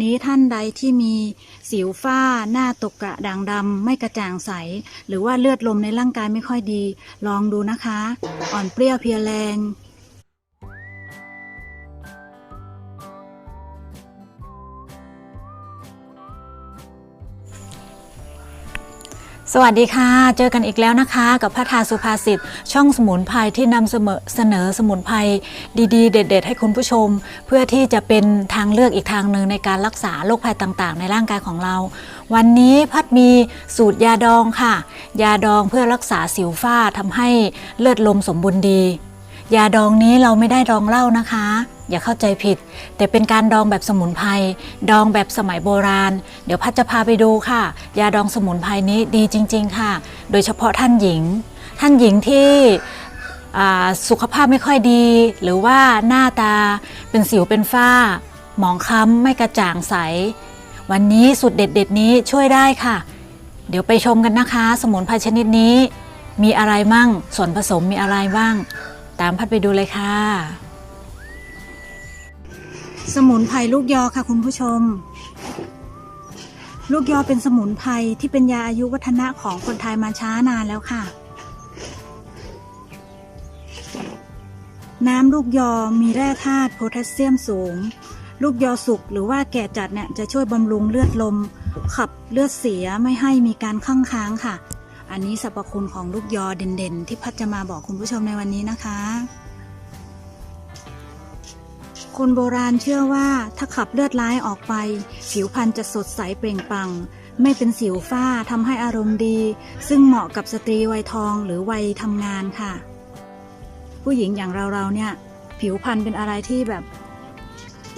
นี้ท่านใดที่มีสิวฝ้า หน้าตกกระด่างดำไม่กระจ่างใส หรือว่าเลือดลมในร่างกายไม่ค่อยดี ลองดูนะคะ อ่อนเปรี้ยวเพียแรง สวัสดีค่ะ เจอกันอีกแล้วนะคะ กับพระทาสุภาษิตช่องสมุนไพรที่นำเสมอเสนอสมุนไพรดีๆ เด็ด ๆ ให้คุณผู้ชม เพื่อที่จะเป็นทางเลือกอีกทางหนึ่งในการรักษาโรคภัยต่างๆ ในร่างกายของเรา วันนี้พัดมีสูตรยาดองค่ะ ยาดองเพื่อรักษาสิวฝ้าทำให้เลือดลมสมบูรณ์ดี ยาดองนี้เราไม่ได้ดองเหล้านะคะ อย่าเข้าใจผิด แต่เป็นการดองแบบสมุนไพรดองแบบสมัยโบราณ เดี๋ยวพัดจะพาไปดูค่ะ ยาดองสมุนไพรนี้ดีจริง ๆ ค่ะ โดยเฉพาะท่านหญิง ท่านหญิงที่สุขภาพไม่ค่อยดี หรือว่าหน้าตาเป็นสิวเป็นฝ้า หมองคล้ำไม่กระจ่างใส วันนี้สูตรเด็ดๆนี้ช่วยได้ค่ะ เดี๋ยวไปชมกันนะคะ สมุนไพรชนิดนี้ มีอะไรมั่งส่วนผสมมีอะไรบ้าง ตามพัดไปดูเลยค่ะ สมุนไพรลูกยอค่ะคุณผู้ชม ลูกยอเป็นสมุนไพรที่เป็นยาอายุวัฒนะของคนไทยมาช้านานแล้วค่ะ น้ำลูกยอมีแร่ธาตุโพแทสเซียมสูง ลูกยอสุกหรือว่าแก่จัดเนี่ยจะช่วยบำรุงเลือดลม ขับเลือดเสียไม่ให้มีการข้างค้างค่ะ อันนี้สรรพคุณของลูกยอเด่นๆ ที่พัดจะมาบอกคุณผู้ชมในวันนี้นะคะ คนโบราณเชื่อว่าถ้าขับเลือดร้ายออกไป ผิวพรรณจะสดใสเปล่งปลั่งไม่เป็นสิวฝ้าทำให้อารมณ์ดี ซึ่งเหมาะกับสตรีวัยทองหรือวัยทำงานค่ะ ผู้หญิงอย่างเราๆเนี่ย ผิวพรรณเป็นอะไรที่แบบ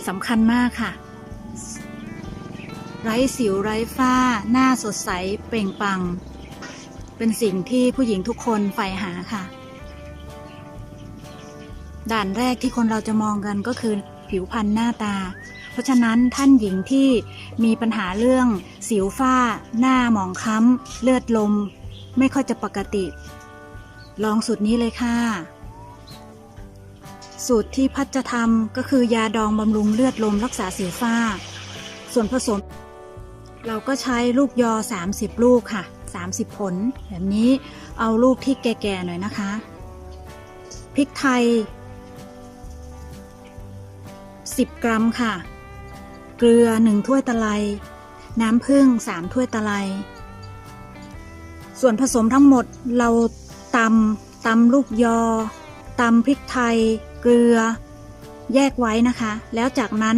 สำคัญมากค่ะ ไร้สิวไร้ฝ้า หน้าสดใสเปล่งปลั่ง เป็นสิ่งที่ผู้หญิงทุกคนใฝ่หาค่ะ ด่านแรกที่คนเราจะมองกันก็คือผิวพรรณหน้าตา เพราะฉะนั้นท่านหญิงที่มีปัญหาเรื่อง สิวฝ้า หน้าหมองค้ำเลือดลม ไม่ค่อยจะปกติ ลองสูตรนี้เลยค่ะ สูตรที่พัดจะทำก็คือยาดองบำรุงเลือดลมรักษาสิวฝ้า ส่วนผสม เราก็ใช้ลูกยอ 30 ลูกค่ะ 30 ผล แบบนี้เอาลูกที่แก่ๆหน่อยนะคะ พริกไทย 10 กรัมค่ะ เกลือ 1 ถ้วยตะไลน้ำผึ้ง 3 ถ้วยตะไลส่วนผสมทั้งหมดเราตำตำลูกยอตำพริกไทย เกลือ แยกไว้นะคะ แล้วจากนั้น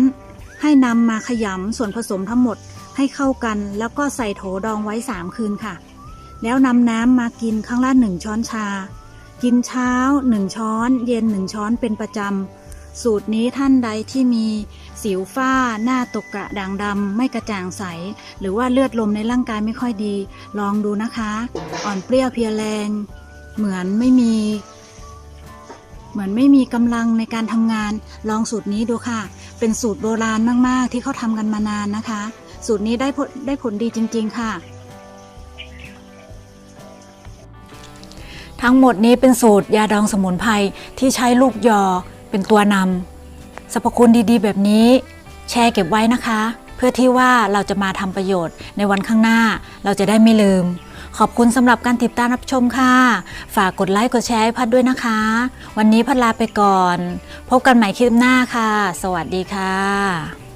ให้นำมาขยำส่วนผสมทั้งหมดให้เข้ากัน แล้วก็ใส่โถดองไว้ 3 คืนค่ะ แล้วนำน้ำมากินครั้งละหนึ่งช้อนชา กินเช้า1ช้อน เย็น1ช้อนเป็นประจำ สูตรนี้ท่านใดที่มีสิวฝ้า หน้าตกกระด่างดำ ไม่กระจ่างใส หรือว่าเลือดลมในร่างกายไม่ค่อยดี ลองดูนะคะ อ่อนเปรี้ยวเพียแรง เหมือนไม่มี เหมือนไม่มีกำลังในการทำงาน ลองสูตรนี้ดูค่ะ เป็นสูตรโบราณมาก ๆ ที่เขาทำกันมานานนะคะ สูตรนี้ได้ผลได้ผลดีจริง ๆ ค่ะ ทั้งหมดนี้เป็นสูตรยาดองสมุนไพรที่ใช้ลูกยอเป็นตัวนำสรรพคุณดีๆ แบบนี้ แชร์เก็บไว้นะคะ เพื่อที่ว่าเราจะมาทำประโยชน์ในวันข้างหน้าเราจะได้ไม่ลืม ขอบคุณสำหรับการติดตามรับชมค่ะ ฝากกดไลค์กดแชร์ให้พัดด้วยนะคะ วันนี้พัดลาไปก่อน พบกันใหม่คลิปหน้าค่ะ สวัสดีค่ะ